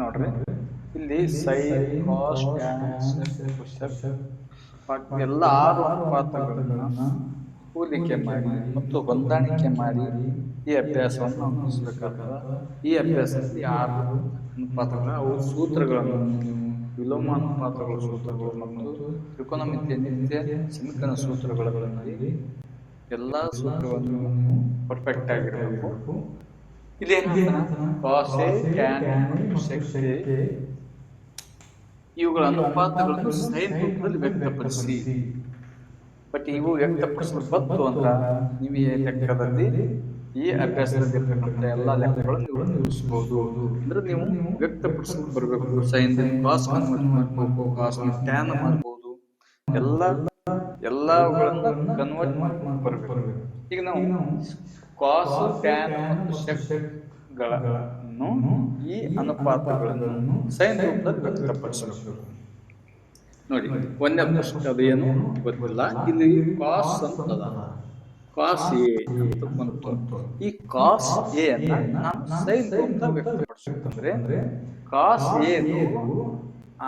ನೋಡ್ರಿ. ಇಲ್ಲಿ ಸೈ ಕಾಸ್ ಎಲ್ಲ ಆರು ಅನುಪಾತಗಳನ್ನು ಹೋಲಿಕೆ ಮಾಡಿ ಮತ್ತು ಹೊಂದಾಣಿಕೆ ಮಾಡಿ ಈ ಅಭ್ಯಾಸವನ್ನು ನಾವು ಮುಗಿಸ್ಬೇಕಾಗ್ತದ. ಈ ಅಭ್ಯಾಸದಲ್ಲಿ ಆರು ಅನುಪಾತಗಳ ಅವು ಸೂತ್ರಗಳನ್ನು ವಿಲೋಮ ಅನುಪಾತಗಳ ಸೂತ್ರಗಳು ಮತ್ತು ತ್ರಿಕೋನಮಿತಿಯ ನಿತ್ಯ ಸಮೀಕರಣ ಸೂತ್ರಗಳಲ್ಲಿ ಎಲ್ಲ ಸೂತ್ರಗಳನ್ನು ಪರ್ಫೆಕ್ಟ್ ಆಗಿರಬೇಕು. ಇಲ್ಲಿ ಇವುಗಳನ್ನು ಟ್ಯಾನ್ ಶಕ್ತಿ ಇವುಗಳ ಅನುಪಾತಗಳನ್ನು ಸೈನ್ ರೂಪದಲ್ಲಿ ವ್ಯಕ್ತಪಡಿಸಿ. ಬಟ್ ಇವು ವ್ಯಕ್ತಪಡಿಸಲು ಬಂತು ಅಂತ ನೀವು ಈ ಲೆಕ್ಕದಲ್ಲಿ ಈ ಅಭ್ಯಾಸದಲ್ಲಿ ಇರ್ತಕ್ಕಂಥ ಎಲ್ಲ ಲೆಕ್ಕಗಳನ್ನು ನೀವು ನಿಲ್ಲಿಸಬಹುದು. ಅಂದ್ರೆ ನೀವು ವ್ಯಕ್ತಪಡಿಸಲು ಬರಬೇಕು. ಸೈನ್ ಕಾಸ್ ಮಾಡ್ಬೇಕು ಕಾಸ್ ಟ್ಯಾನ್ ಮಾಡ್ಬೋದು ಎಲ್ಲ ಎಲ್ಲವುಗಳನ್ನು ಕನ್ವರ್ಟ್ ಮಾಡ್ಕೊಂಡು ಬರಬೇಕು. ಈಗ ನಾವು ಕಾಸ್ ಟ್ಯಾನ್ ಮತ್ತು ಶಕ್ಗಳನ್ನು ಈ ಅನುಪಾತಗಳನ್ನು ಸೈನ್ ರೂಪದಲ್ಲಿ ವ್ಯಕ್ತಪಡಿಸಬೇಕು ನೋಡಿ ಒಂದೇ ಪ್ರಶ್ನೆ ಅದು ಏನು? ಗೊತ್ತಿಲ್ಲ. ಇಲ್ಲಿ ಕಾಸ್ ಅಂತದ. ಕಾಸ್ ಎ ಅಂತ ಬಂತು. ಈ ಕಾಸ್ ಎ ಅಂತ ನಾನು ಸೈನ್ ರೂಪದಲ್ಲಿ ವ್ಯಕ್ತಪಡಿಸಬೇಕಂದ್ರೆ cos A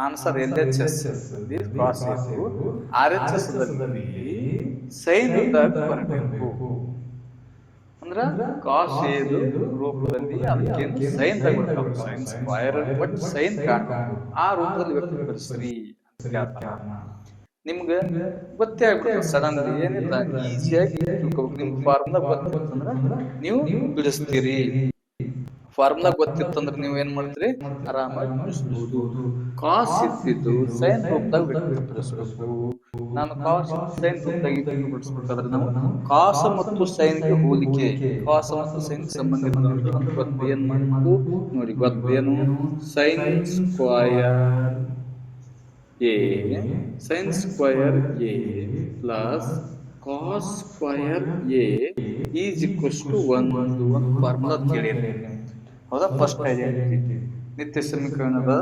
answer L H S cos A R H S sine ರೂಪದಲ್ಲಿ ಬರಬೇಕು ಅಂದ್ರ ಕಾಸ್ ರೂಪದಲ್ಲಿ ಅದಕ್ಕೆ ಸೈನ್ ತಗೊಳ್ಬೇಕು ಸೈನ್ ಸ್ಕ್ವೈರ್ ಬಟ್ ಸೈನ್ ಕಾಣಬೇಕು ಆ ರೂಪದಲ್ಲಿ ಗೊತ್ತೇ ಆಗ್ಬಿಡುತ್ತೆ. ಸಡನ್ ಏನಿಲ್ಲ, ಈಸಿಯಾಗಿ ತಿಳ್ಕೊಬೇಕು. ನಿಮ್ ಫಾರ್ಮ್ನ ಗೊತ್ತಿತ್ತಂದ್ರ ನೀವು ಬಿಡಿಸ್ತೀರಿ. ಫಾರ್ಮ್ನ ಗೊತ್ತಿತ್ತಂದ್ರೆ ನೀವು ಏನ್ ಮಾಡ್ತೀರಿ? ಆರಾಮಾಗಿ ಬಿಡಿಸ್ಬೋದು. ಕಾಸ್ ಇದ್ದಿದ್ದು ಸೈನ್ ರೂಪದಾಗ ವ್ಯಕ್ತಪಡಿಸ್ಬೇಕು. ನಾನು ಕಾಸ್ ಸೈನ್ ಇದನ್ನು ಬಿಡಿಸ್ಬೇಕಾದ್ರೆ ನಾವು ಕಾಸ ಮತ್ತು ಸೈನ್ಗೆ ಹೋಲಿಕೆ. ಕಾಸ ಮತ್ತು ಸೈನ್ ಸಂಬಂಧ ನೋಡಿ, ಗೊತ್ತು ಏನು? Sine square A. Sine square A plus cos square A is equals to one. ಒಂದು ಒಂದು ಫಾರ್ಮುಲಾ ತಿಳಿಯಿರಿ ಹೌದಾ? ಫಸ್ಟ್ ಐಡೆಂಟಿಟಿ ನಿತ್ಯ ಸಮೀಕರಣದ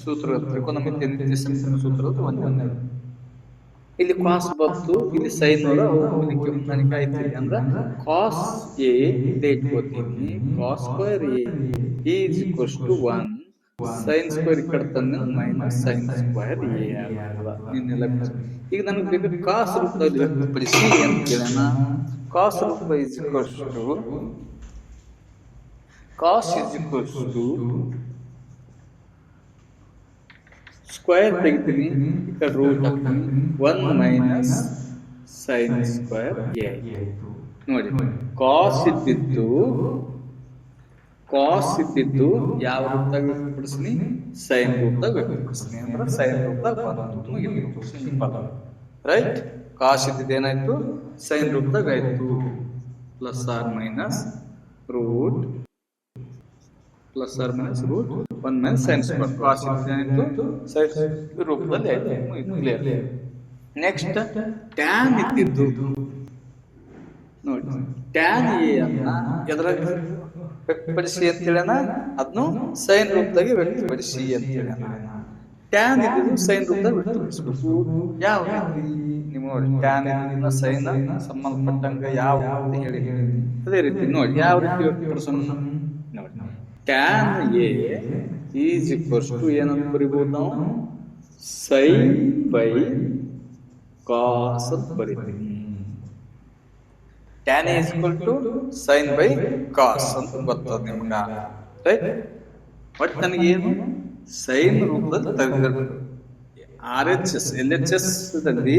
ಸೂತ್ರ ತ್ರಿಕೋನಮಿತಿಯ ನಿತ್ಯ ಸಮೀಕರಣ ಸೂತ್ರ ಒಂದು ಒಂದು. ಇಲ್ಲಿ ಕಾಸ್ ಬಂತು, ಇಲ್ಲಿ ಸೈನ್ ಒಳ ನನಗೆ ಆಯ್ತು ಅಂದ್ರೆ ಕಾಸ್ ಎ ಇದೆ ಇಟ್ಕೋತೀನಿ cos square A is equals to one sine square ಈ ಕಡೆ ತಂದ್ರೆ ಮೈನಸ್ ಸೈನ್ ಸ್ಕ್ವೇರ್ ಎ ನಿನ್ನೆಲ್ಲ ಈಗ ನನಗೆ ಬೇಕು ಕಾಸ್ ರೂಪದಲ್ಲಿ ವ್ಯಕ್ತಪಡಿಸಿ ಅಂತ ಕೇಳೋಣ. ಕಾಸ್ ರೂಪ is equals to cos is equals to square ತೆಗಿತೀನಿ ಈಗ root one minus sine square A ನೋಡಿ. ಕಾಸ್ ಇದ್ದಿದ್ದು ಕಾಸ್ ಇದ್ದಿದ್ದು ಯಾವ ರೂಪದಾಗ ವ್ಯಕ್ತಪಡಿಸ್ತೀನಿ ಸೈನ್ ರೂಪದಾಗ ವ್ಯಕ್ತಪಡಿಸ್ತೀನಿ ಅಂದ್ರೆ ಸೈನ್ ರೂಪದಾಗ ಬಂತು ಸಿಂಪಲ್ ರೈಟ್ ಕಾಸ್ ಇದ್ದಿದ್ದು ಏನಾಯ್ತು? ಸೈನ್ ರೂಪದಾಗ ಆಯ್ತು. Plus R minus root plus R minus root one minus sines ರೂಪದಲ್ಲಿ ಕ್ಲಿಯರ್ ನೆಕ್ಸ್ಟ್ ಟ್ಯಾನ್ ಇತ್ತಿದ್ದು ನೋಡಿ. ಟ್ಯಾನ್ ಎ ಅನ್ನ ಎದ್ರಾಗ ವ್ಯಕ್ತಪಡಿಸಿ ಅಂತ ಹೇಳೋಣ. ಅದನ್ನು ಸೈನ್ ರೂಪದಾಗೆ ವ್ಯಕ್ತಪಡಿಸಿ ಅಂತ ಹೇಳೋಣ. ಟ್ಯಾನ್ ಇದ್ದು ಸೈನ್ ರೂಪದಾಗ ವ್ಯಕ್ತಪಡಿಸಬೇಕು. ಯಾವ ರೀತಿ? ನೋಡಿ ಟ್ಯಾನ್ ಇದ್ದಿನ ಸೈನ್ ಸಂಬಂಧಪಟ್ಟಂಗ ಯಾವ ಅಂತ ಹೇಳಿ ಅದೇ ರೀತಿ ನೋಡಿ ಯಾವ ರೀತಿ ವ್ಯಕ್ತಪಡಿಸೋಣ tan A is equals to ಏನಂತ ಬರಿಬೋದು ನಾವು? ಸೈನ್ ಬೈ ಕಾಸ್ ಅಂತ ಬರಿತೀವಿ. Tan is equal to sine by cos ಅಂತ ಗೊತ್ತದ ನಿಮ್ಗೆ. ರೈಟ್ ಬಟ್ ನನಗೇನು? ಸೈನ್ ರೂಪದಲ್ಲಿ ತೆಗೆದಿರ್ಬೇಕು. R H S L H S ದಲ್ಲಿ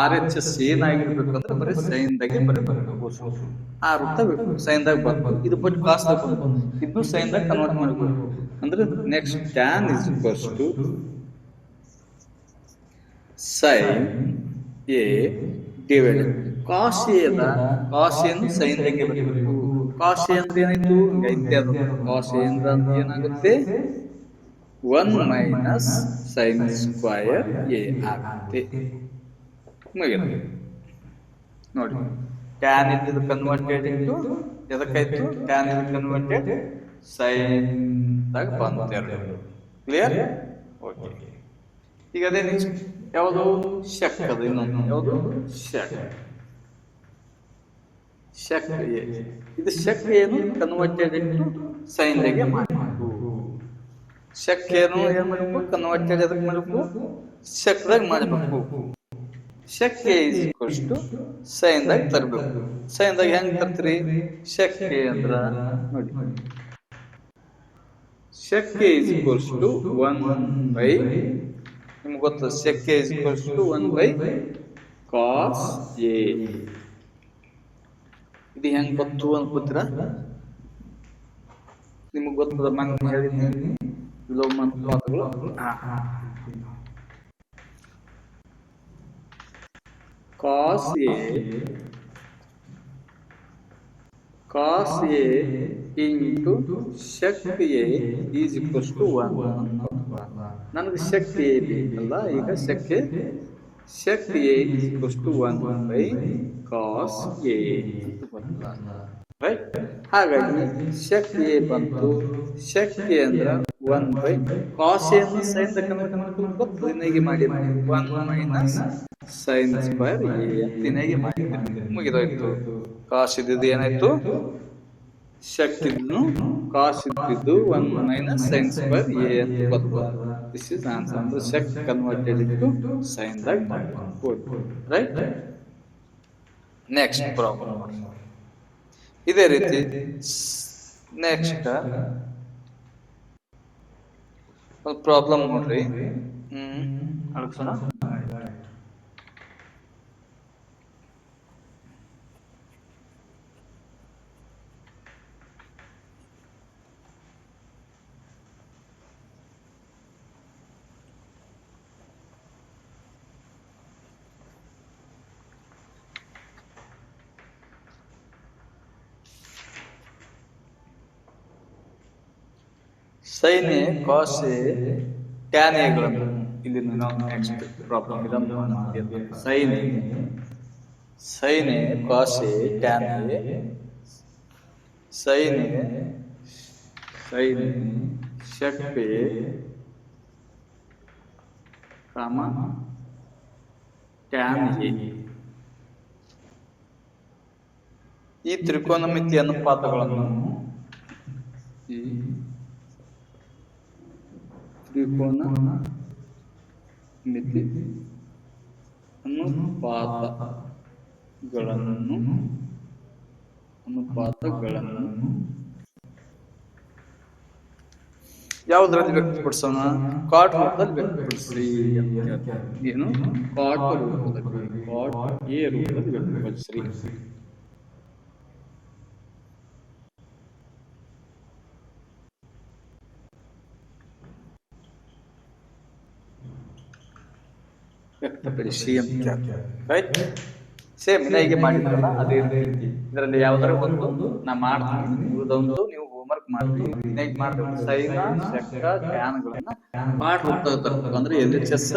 ಆರ್ ಎಚ್ ಎಸ್ ಏನಾಗಿರ್ಬೇಕು ಅಂದ್ರೆ ಬರೀ ಸೈನ್ದಾಗೆ ಬರೀ ಬರಬೇಕು ಆ ವೃತ್ತ ಸೈನ್ ದಾಗ ಬರ್ಬೇಕು ಇದು ಬಟ್ ದಾಗ ಇದು ಸೈನ್ದಾಗ ಕನ್ವರ್ಟ್ ಮಾಡಬೇಕು ಅಂದ್ರೆ next tan is first sine A divide cos ಎದ ಕಾಸ್ ಏನು ಸೈನ್ದಾಗೆ ಬರಬೇಕು. ಕಾಸ್ ಅಂದ್ರೆ ಏನಾಯ್ತು? ಗೈತ್ಯ ಕಾಸ್ ಏನಾಗುತ್ತೆ? One minus sine square A ಆಗುತ್ತೆ ಮುಗಿದ ನೋಡಿ. ಟ್ಯಾನ್ ಇದು ಕನ್ವರ್ಟೆಡ್ ಇಂಟು ಎದಕ್ಕಾಯ್ತು? ಟ್ಯಾನ್ ಇದು ಕನ್ವರ್ಟೆಡ್ ಸೈನ್ ದಾಗ ಬಂತು ಎರಡು ಕ್ಲಿಯರ್ ಓಕೆ ಈಗ ಅದೇ ನೆಕ್ಸ್ಟ್ ಯಾವುದು? ಶಕ್ ಅದು ಇನ್ನೊಂದು. ಯಾವುದು? ಶಕ್. ಶಕ್ ಇದು ಶಕ್ ಏನು ಕನ್ವರ್ಟೆಡ್ ಇಂಟು ಸೈನ್ ದಾಗೆ ಶಕ್ಯನು ಏನ್ ಮಾಡ್ಬೇಕು? ಕನ್ವರ್ಟೆಡ್ ಅದಕ್ಕೆ ಮಾಡ್ಬೇಕು? ಶಕ್ದಾಗ ಮಾಡ್ಬೇಕು. ಶಕ್ಯ ಇಸ್ ಈಕ್ವಲ್ಸ್ ಟು ಸೈನ್ದಾಗ ತರಬೇಕು. ಸೈನ್ದಾಗ ಹೆಂಗ್ ತರ್ತೀರಿ? ಶಕ್ಕೆ ಅಂದ್ರ ನೋಡಿ. Sec is equals to one by ನಿಮ್ಗೆ ಗೊತ್ತ? Sec is equals to one by cos A ಇದು ಹೆಂಗ್ ಗೊತ್ತು ಅನ್ಕೋತೀರಾ ನಿಮಗೆ ಗೊತ್ತದ? ಮನೆ ಹೇಳಿದ್ನಿ ವಿಲೋಮ ಮಾತುಗಳು cos A cos A into sec A is equals to one ನನಗೆ ಶಕ್ತಿ ಎ ಬೇಕಲ್ಲ ಈಗ sec sec A is equals to one by cos A right ಹಾಗಾಗಿ ಶಕ್ತಿ ಎ ಬಂತು ಶಕ್ತಿ ಅಂದ್ರೆ ಒನ್ ಬೈ ಕಾಸ್ ಏನು ಸೈನ್ ದಿನಾಗಿ ಮಾಡಿ one minus sine square A ದಿನಾಗಿ ಮಾಡಿ. ಮುಗಿದೋಯ್ತು. ಕಾಸ್ ಇದ್ದಿದ್ದು ಏನಾಯ್ತು? ಶಕ್ತಿ ಕಾಸ್ ಇದ್ದಿದ್ದು one minus sine square A ಅಂತ ಗೊತ್ತು ದಿಸ್ ಇಸ್ ಆನ್ಸರ್ ಅಂದ್ರೆ ಶಕ್ತಿ ಕನ್ವರ್ಟೆಡ್ ಇಂಟು ಸೈನ್ ದಾಗ ರೈಟ್ ನೆಕ್ಸ್ಟ್ ಪ್ರಾಬ್ಲಮ್ ಇದೇ ರೀತಿ. ನೆಕ್ಸ್ಟ್ ಒಂದು ಪ್ರಾಬ್ಲಮ್ ನೋಡ್ರಿ hmm A cos A tan ಎಗಳನ್ನು ಇಲ್ಲಿ ನಾವು ನೆಕ್ಸ್ಟ್ ಪ್ರಾಬ್ಲಮ್ ಇದನ್ನು sine sine A cos A tan A sine ಷಟ್ ಪೆ ಕಾಮ ಟ್ಯಾನ್ ಎ ಈ ತ್ರಿಕೋನಮಿತಿ ಅನುಪಾತಗಳನ್ನು ಈ ತ್ರಿಕೋನ ಮಿತಿ ಅನುಪಾತಗಳನ್ನು ಅನುಪಾತಗಳನ್ನು ಯಾವುದರಲ್ಲಿ ವ್ಯಕ್ತಪಡಿಸೋಣ? ಕಾಟ್ ರೂಪದಲ್ಲಿ ಹೇಳ್ತಾರೆ. ಏನು? ಕಾಟ್ ರೂಪದಲ್ಲಿ ಕಾಟ್ ಎ ರೂಪದಲ್ಲಿ ವ್ಯಕ್ತಪಡಿಸ್ರಿ ವ್ಯಕ್ತಪಡಿಸಿ. ಅಂತ ರೈಟ್ ಸೇಮ್ ಹೀಗೆ ಮಾಡಿದ್ರಲ್ಲ ಅದೇ ರೀತಿ. ಇದರಲ್ಲಿ ಯಾವ್ದಾರ ಒಂದು ನಾ ಮಾಡ್ತೀನಿ. ಉಳಿದೊಂದು ನೀವು ಹೋಮ್ವರ್ಕ್ ವರ್ಕ್ ಹೇಗೆ ಮಾಡ್ಬೇಕು ಸೈನ ಚಕ್ರ ಟ್ಯಾನ್ಗಳನ್ನ ಪಾಠ ರೂಪದಾಗ ತರಬೇಕು. ಅಂದ್ರೆ ಎಲ್ ಎಚ್ ಎಸ್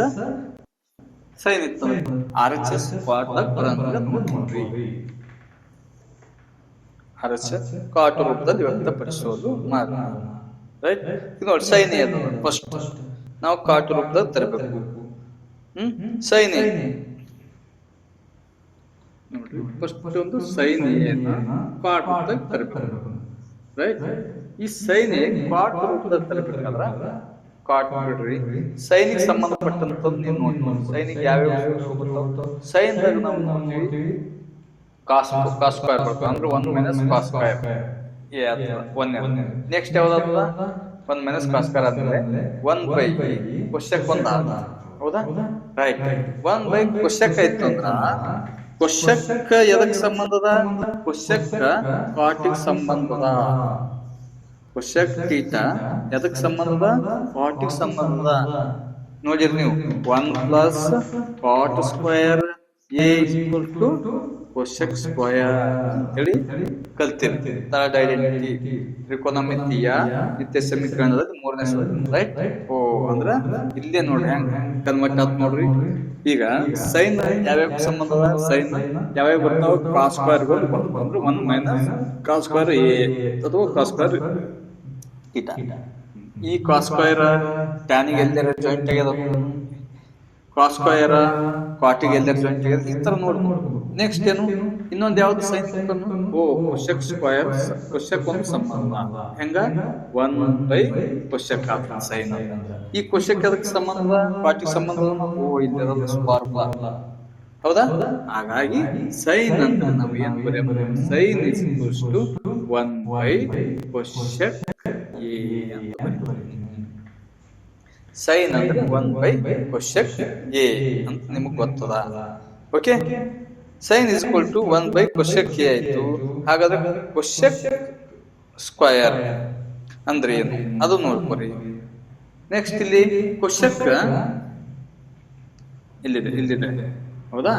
ಸೈನ್ ಇತ್ತು. ಆರ್ ಎಚ್ ಎಸ್ ಪಾಠದಾಗ ಬರಂಗ ನೋಡ್ರಿ ಆರ್ ಎಚ್ ಎಸ್ ಕಾಟ ರೂಪದಲ್ಲಿ ವ್ಯಕ್ತಪಡಿಸೋದು ಮಾತ್ರ ರೈಟ್ ಇದು ನೋಡಿ ಸೈನ್ ಅದು ಫಸ್ಟ್ ನಾವು ಕಾಟ ರೂಪದಲ್ಲಿ ತರಬೇಕು. ಹ್ಮ್? ಸೈನ್. ನೋಡ್ರಿ. ಫಸ್ಟ್ ಒಂದು ಸೈನ್ ಕಾಟ್ ಅಂತ ಕರಿಬೇಕು ರೈಟ್ ಈ ಸೈನ್ ಕಾಟ್ ರೂಪದಲ್ಲಿ ತರಬೇಕಾದ್ರ ಕಾಟ್ ಬಿಡ್ರಿ. ಸೈನಿಗೆ ಸಂಬಂಧಪಟ್ಟಂತದ್ದು ನೀವು ನೋಡಿ ಸೈನಿಗೆ ಯಾವ್ಯಾವ ಸೈನ್ದಾಗ ನಾವು ನೋಡ್ತೀವಿ. ಕಾಸ್ ಕಾಸ್ ಸ್ಕ್ವೇರ್ ಬರ್ತದೆ. ಅಂದ್ರೆ one minus cos square one next ಯಾವ್ದಾದ ಒಂದು ಮೈನಸ್. ಕಾಸ್ ಸ್ಕ್ವೇರ್ ಆದ್ಮೇಲೆ ಒನ್ ಬೈ. ಕ್ವಶಕ್ ಒಂದು ಆದ ಹೌದಾ? ರೈಟ್ ಒಂದ್ ಬೈ ಕ್ವಶಕ್ ಆಯ್ತು ಅಂದ್ರ ಕ್ವಶಕ್ ಎದಕ್ ಸಂಬಂಧದ? ಕ್ವಶಕ್ ಸಂಬಂಧ. ಸಂಬಂಧದ ಕ್ವಶಕ್ ಟೀಟ ಎದಕ್ ಸಂಬಂಧದ? ಕಾಟಿಗೆ ಸಂಬಂಧದ. ನೋಡಿರಿ ನೀವು. One plus cot square A equal to cosec square ಅಂತೇಳಿ ಕಲ್ತಿರ್ತೀವಿ ಥರ್ಡ್ ಐಡೆಂಟಿಟಿ ತ್ರಿಕೋನಮಿತಿಯ ನಿತ್ಯ ಸಮೀಕರಣದಲ್ಲಿ ಮೂರನೇ ರೈಟ್ ಓ, ಅಂದ್ರ ಇಲ್ಲೇ ನೋಡ್ರಿ, ಹೆಂಗ್ ಕನ್ವರ್ಟ್ ಆತ್ ನೋಡ್ರಿ. ಈಗ ಸೈನ್ ಯಾವ್ಯಾವ ಸಂಬಂಧ ಸೈನ್ ಯಾವ್ಯಾವ ಬರ್ತಾವ? ಕಾಸ್ ಸ್ಕ್ವೇರ್ ಅಂದ್ರೆ one minus cos square A ಅಥವಾ ಕಾಸ್ ಸ್ಕ್ವೇರ್ ಈ ಕಾಸ್ ಸ್ಕ್ವೇರ್ ಟ್ಯಾನಿಗೆ ಎಲ್ಲರ ಜಾಯಿಂಟ್ ಆಗ್ಯದ ಎಲ್ಲರ ಜಾಯಿಂಟ್ ಆಗ್ಯದ ಈ ತರ ನೋಡ್ಬೋದು. ನೆಕ್ಸ್ಟ್ ಏನು? ಇನ್ನೊಂದ್ ಯಾವ್ದು ಸೈನ್ಸ್ ಓ ಕ್ವಶಕ್ ಸ್ಕ್ವಯರ್ ಕ್ವಶಕ್ ಒಂದು ಸಂಬಂಧ. ಹೆಂಗ? ಒನ್ ಬೈ ಕ್ವಶಕ್ ಆತ ಸೈನ್ ಈ ಕ್ವಶಕ್ ಅದಕ್ಕೆ ಸಂಬಂಧ? ಪಾಟಿ ಸಂಬಂಧ? ಓ ಇಲ್ಲ ಫಾರ್ಮುಲಾ ಹೌದಾ? ಹಾಗಾಗಿ ಸೈನ್ ಅಂತ ನಾವು ಏನ್ ಬರೆಯಬಹುದು sine is to one by cosec A ಅಂತ ಬರೀಬಹುದು ಸೈನ್ ಅಂದ್ರೆ ಒನ್ ಬೈ ಕ್ವಶಕ್ ಎ ಅಂತ ನಿಮಗೆ ಗೊತ್ತದ? Okay sine is equal to one by cosec A ಆಯ್ತು. ಹಾಗಾದ್ರೆ ಕೊಶಕ್ ಸ್ಕ್ವಯರ್ ಅಂದ್ರೆ ಏನು? ಅದು ನೋಡ್ಕೊರಿ. ನೆಕ್ಸ್ಟ್ ಇಲ್ಲಿ ಕ್ವಶಕ್ ಇಲ್ಲಿದೆ ಇಲ್ಲಿದೆ. ಹೌದಾ?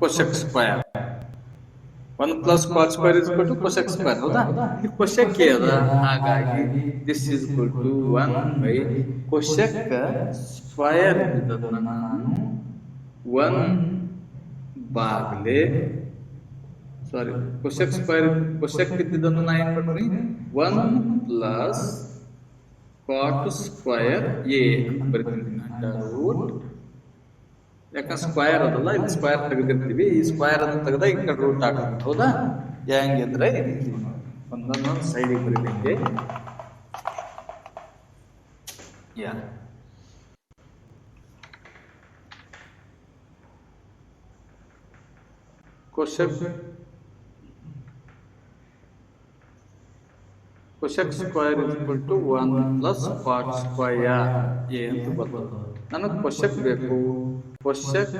Cosec square one plus cot square is to cosec square ಹೌದಾ ಇದು ಕೊಶಕ್ ಅದ ಹಾಗಾಗಿ this is good to one by cosec square ಇದ್ದದನ್ನ ನಾನು ಒನ್ ಬಾಗ್ಲೆ ಸಾರಿ ಕೊಶಕ್ ಸ್ಕ್ವೇರ್ ಕೊಶಕ್ ಇದ್ದಿದ್ದನ್ನು ನಾ ಏನ್ ಮಾಡ್ತೀನಿ one plus cot square A ಅಂತ ಬರಿತೀನಿ ಅಂಡರ್ ರೂಟ್ ಯಾಕಂದ್ರೆ ಸ್ಕ್ವಯರ್ ಅದಲ್ಲ ಇಲ್ಲಿ ಸ್ಕ್ವಯರ್ ತೆಗೆದಿರ್ತೀವಿ. ಈ ಸ್ಕ್ವಯರ್ ಅನ್ನು ತೆಗೆದ ಈ ಕಡೆ ರೂಟ್ ಆಗುತ್ತೆ ಹೌದಾ? ಹೆಂಗಿದ್ರೆ ಒಂದೊಂದು ಸೈಡಿಗೆ ಬರೀಲಿಕ್ಕೆ ಯಾ. Cosec cosec square is to one plus cot square A ಅಂತ ಬರ್ತದೆ. ನನಗೆ ಪೋಷಕ್ ಬೇಕು. Cosec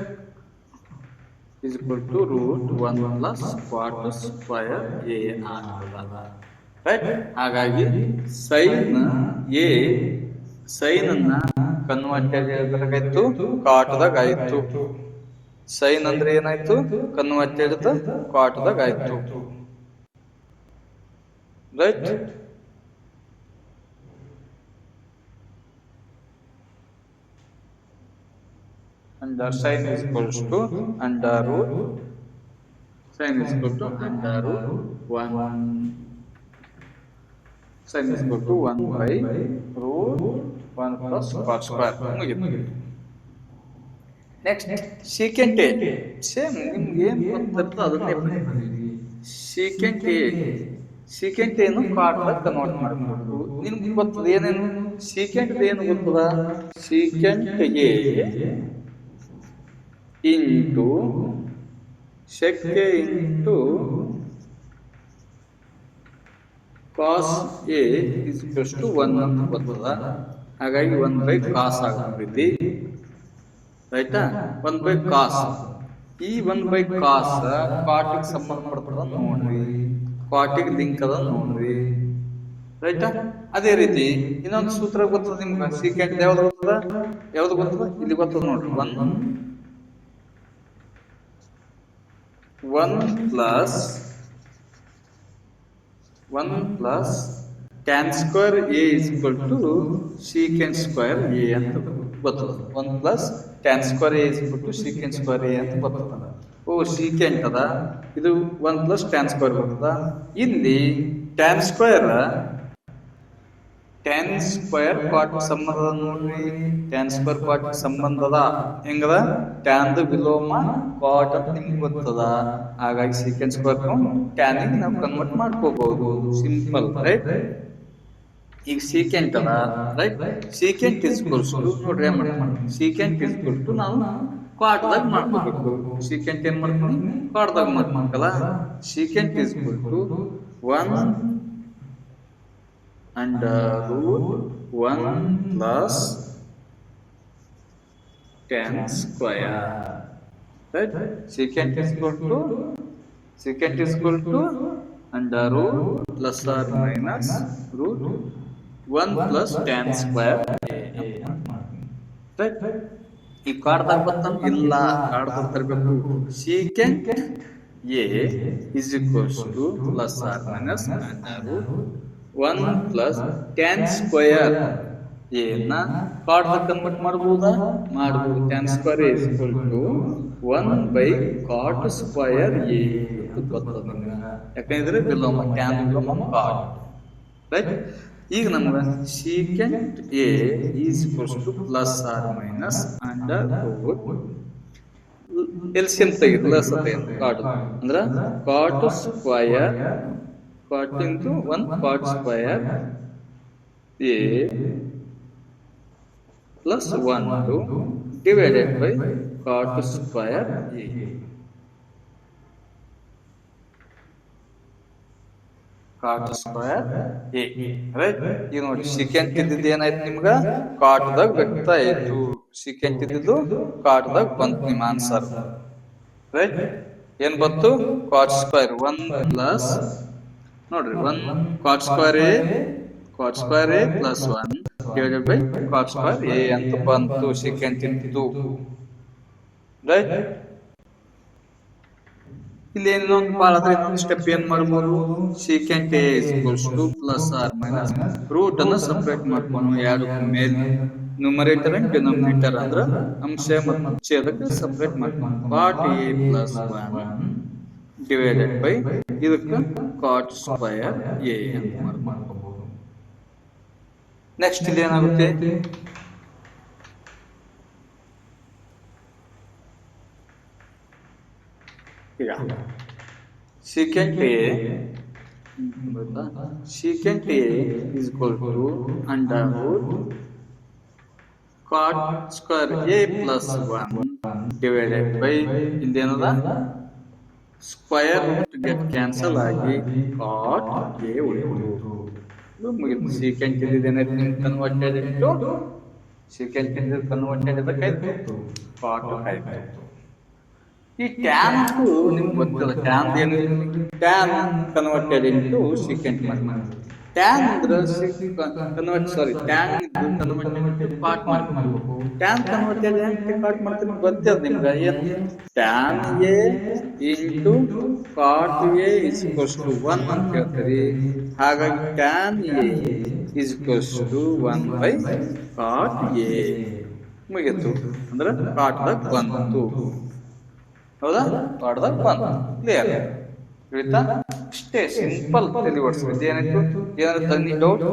is equal to root one plus cot square A ಆಗ್ತದ. ರೈಟ್ ಹಾಗಾಗಿ ಸೈನ್ ಎ ಸೈನ್ ಅನ್ನ ಕನ್ವರ್ಟೆಡ್ ಕಾಟದಾಗ ಆಯ್ತು. ಸೈನ್ ಅಂದ್ರೆ ಏನಾಯ್ತು? ಕನ್ವರ್ಟ್ ಕನ್ವರ್ಟೆಡ್ ಕಾಟದಾಗ ಆಯ್ತು. Right under sin is equals to under root sin is equal to under root 1 sin is equal to 1 by root 1 plus cos square ಮುಗಿತು next secant A same ನಿಮ್ಗೆ ಏನು ಗೊತ್ತಿರ್ತೋ ಅದನ್ನೇ ಸೀಕೆಂಟ್ ಎ ಸೀಕೆಂಟ್ ಏನು cot convert ಮಾಡಬೇಕು ನಿಮ್ಗೆ ಗೊತ್ತದ ಏನೇನು ಸೀಕೆಂಟ್ ಏನು ಗೊತ್ತದ secant A into sec into cos A is to one ಅಂತ ಬರ್ತದ. ಹಾಗಾಗಿ ಒನ್ ಬೈ ಕಾಸ್ ಆಗ್ಬಿಡ್ತಿ ರೈಟಾ ಒನ್ ಬೈ ಕಾಸ್. ಈ ಒನ್ ಬೈ ಕಾಸ್ ಕಾಟಿಗೆ ಸಂಬಂಧಪಡ್ತದ ನೋಡ್ರಿ. ಕಾಟಿಗೆ ಲಿಂಕ್ ಅದ ನೋಡ್ರಿ. ರೈಟಾ ಅದೇ ರೀತಿ ಇನ್ನೊಂದು ಸೂತ್ರ ಗೊತ್ತದ ನಿಮ್ಗೆ? ಸೀಕೆಂಟ್ ಯಾವ್ದು ಗೊತ್ತದ? ಯಾವ್ದು ಗೊತ್ತದ? ಇಲ್ಲಿ ಗೊತ್ತದ ನೋಡ್ರಿ one one plus one plus tan square A is equal to secant square A ಅಂತ ಬರ್ತದೆ one plus tan square A is equal to secant square A ಅಂತ ಬರ್ತದೆ ಓ ಸೀಕೆಂಟ್ ಅದ. ಇದು ಒನ್ ಪ್ಲಸ್ ಟ್ಯಾನ್ ಸ್ಕ್ವೇರ್ ಬರ್ತದ. ಇಲ್ಲಿ tan square tan square cot ಸಂಬಂಧ ನೋಡ್ರಿ ಟೆನ್ ಸ್ಕ್ವೇರ್ ಕಾಟ್ ಸಂಬಂಧದ ಹೆಂಗದ? ಟ್ಯಾನ್ ವಿಲೋಮ ಕಾಟ್ ಅಂತ ನಿಮ್ಗೆ ಗೊತ್ತದ? ಹಾಗಾಗಿ ಸೆಕೆಂಡ್ ಸ್ಕ್ವೇರ್ ಟ್ಯಾನಿಗೆ ನಾವು ಕನ್ವರ್ಟ್ ಮಾಡ್ಕೋಬಹುದು ಸಿಂಪಲ್ ರೈಟ್ ಈಗ ಸೀಕೆಂಟ್ ಅದ ರೈಟ್ ಸೀಕೆಂಟ್ ಇಸ್ ಟು ನೋಡ್ರಿ ಏನ್ ಮಾಡ್ತೀನಿ? ಸೀಕೆಂಟ್ ಇಸ್ ಟು ನಾವು ಕ್ವಾಟ್ದಾಗ ಮಾಡ್ಕೋಬೇಕು. ಸೀಕೆಂಟ್ ಏನ್ ಮಾಡ್ಕೊಂಡು ಕ್ವಾಟ್ದಾಗ ಮಾಡ್ಬೇಕಲ್ಲ secant is to one under root 1 plus 10 square. Right? Secant is equal to secant is equal to under root plus or minus root 1 plus 10 square. Right? ಈ ಕಾರ್ಡ್ದಾಗ ಬಂತ ಇಲ್ಲ ಕಾರ್ಡ್ದಾಗ ತರಬೇಕು secant A is equals to plus or minus under root one plus tan square ಏನ? Cot convert ಮಾಡಬಹುದಾ ಮಾಡಬಹುದು tan square is equal to one by cot square A ಗೊತ್ತದ ನಿಮ್ಗೆ? ಯಾಕಂದ್ರೆ ವಿಲೋಮ ಟ್ಯಾನ್ ವಿಲೋಮ ಕಾಟ್ ರೈಟ್ ಈಗ ನಮ್ಗೆ secant A is equals to plus or minus under root LCM ತೆಗೆದು ಪ್ಲಸ್ ತೆಗೆದು ಕಾಟ್ ಅಂದ್ರ cot square cot into one cot square A plus one to divided by cot square A cot square A right ಈಗ ನೋಡಿ secant ಇದ್ದಿದ್ದು ಏನಾಯ್ತು ನಿಮ್ಗ? ಕಾಟ್ದಾಗ ವ್ಯಕ್ತ ಆಯ್ತು. ಸಿಕೆಂಟ್ ಇದ್ದಿದ್ದು ಕಾಟ್ದಾಗ ಬಂತು ನಿಮ್ಮ ಆನ್ಸರ್ ರೈಟ್ ಏನ್ ಬಂತು? ಕಾಟ್ ಸ್ಕ್ವಯರ್ ಒನ್ ಪ್ಲಸ್ ನೋಡ್ರಿ one cot square A cot square A plus one divided by cot square A ಅಂತ ಬಂತು ಇದ್ದು ರೈಟ್ ಇಲ್ಲಿ ಇನ್ನೊಂದು ಭಾಳ ಆದ್ರೆ ಇನ್ನೊಂದು ಸ್ಟೆಪ್ ಏನ್ ಮಾಡ್ಬೋದು? Secant A is to plus or minus root ಅನ್ನ ಸಪ್ರೇಟ್ ಮಾಡ್ಕೊಂಡು ಎರಡು ಮೇಲ್ ನ್ಯೂಮರೇಟರ್ ಅಂಡ್ ಡಿನೋಮಿನೇಟರ್ ಅಂದ್ರ ಅಂಶ ಮತ್ತು ಛೇದಕ್ಕೆ ಸಪ್ರೇಟ್ ಮಾಡ್ಕೊಂಡು cot A plus one divided by ಇದಕ್ಕೆ ಕಾಟ್ ಸ್ಕ್ವಯರ್ ಎ ಅಂತ ಮಾಡ್ಕೋಬಹುದು ನೆಕ್ಸ್ಟ್ ಇಲ್ಲಿ ಏನಾಗುತ್ತೆ ಈಗ secant A secant A is equal to under root cot square A plus 1 divided by ಇಲ್ಲೇನದ ಸ್ಕ್ವಯರ್ ರೂಟ್ ಗೆಟ್ ಕ್ಯಾನ್ಸಲ್ ಆಗಿ ಕಾಟ್ ಉಳಿತು. ಇದು ಮುಗಿತು. ಸೀಕೆಂಟ್ ಇದ್ದಿದ್ದೇನೆ ಕನ್ವರ್ಟೆಡ್ ಇಟ್ಟು ಸೀಕೆಂಟ್ ಇದ್ದಿದ್ದು ಕನ್ವರ್ಟೆಡ್ ಬೇಕಾಯ್ತು ಕಾಟ್ ಆಯ್ತು ಈ ಟ್ಯಾನ್ ನಿಮ್ಗೆ ಗೊತ್ತಿಲ್ಲ. ಟ್ಯಾನ್ ಏನು ಟ್ಯಾನ್ ಕನ್ವರ್ಟೆಡ್ ಇಂಟು ಸೀಕೆಂಟ್ ಮಾಡಿ ಟ್ಯಾನ್ ಅಂದ್ರೆ convert sorry tan convert tan convert part ಮಾಡ್ಬೇಕು. ಟ್ಯಾನ್ ಕನ್ವರ್ಟೆಡ್ ಇಂಟು ಪಾರ್ಟ್ ಮಾಡ್ತೀನಿ ಗೊತ್ತಿಲ್ಲ ನಿಮ್ಗೆ? ಏನ್? Tan A into cot A is equals to one ಅಂತ ಹೇಳ್ತೀರಿ. ಹಾಗಾಗಿ tan A is equals to one by cot A ಮುಗಿತು. ಅಂದ್ರೆ ಕಾಟ್ದಾಗ ಬಂತು. ಹೌದಾ? ಕಾಟ್ದಾಗ ಬಂತು. ಕ್ಲಿಯರ್ ತಿಳಿತಾ? ಇಷ್ಟೇ ಸಿಂಪಲ್ ತಲೆ ಓಡಿಸ್ಬೇಕು ಏನಾಯ್ತು ಏನಾದ್ರು ತನ್ನಿ ಡೌಟ್?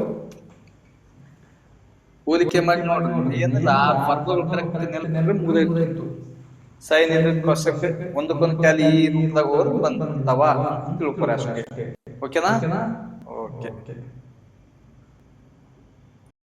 ಹೋಲಿಕೆ ಮಾಡಿ ನೋಡ್ರಿ. ಏನಿಲ್ಲ ಆ ಫರ್ಗಳು ಕರೆಕ್ಟ್ ನೆನಪಿದ್ರೆ ಮುಗಿದೈತು ಸೈನ್ ಇದ್ರೆ ಕೊಸಕ್ಕೆ ಒಂದಕ್ಕೊಂದು ಟ್ಯಾಲಿ ಈ ರೂಪದಾಗ ಹೋದ್ರೆ ಬಂದವ ತಿಳ್ಕೊರಿ ಅಷ್ಟೇ. ಓಕೆನಾ? ಓಕೆ.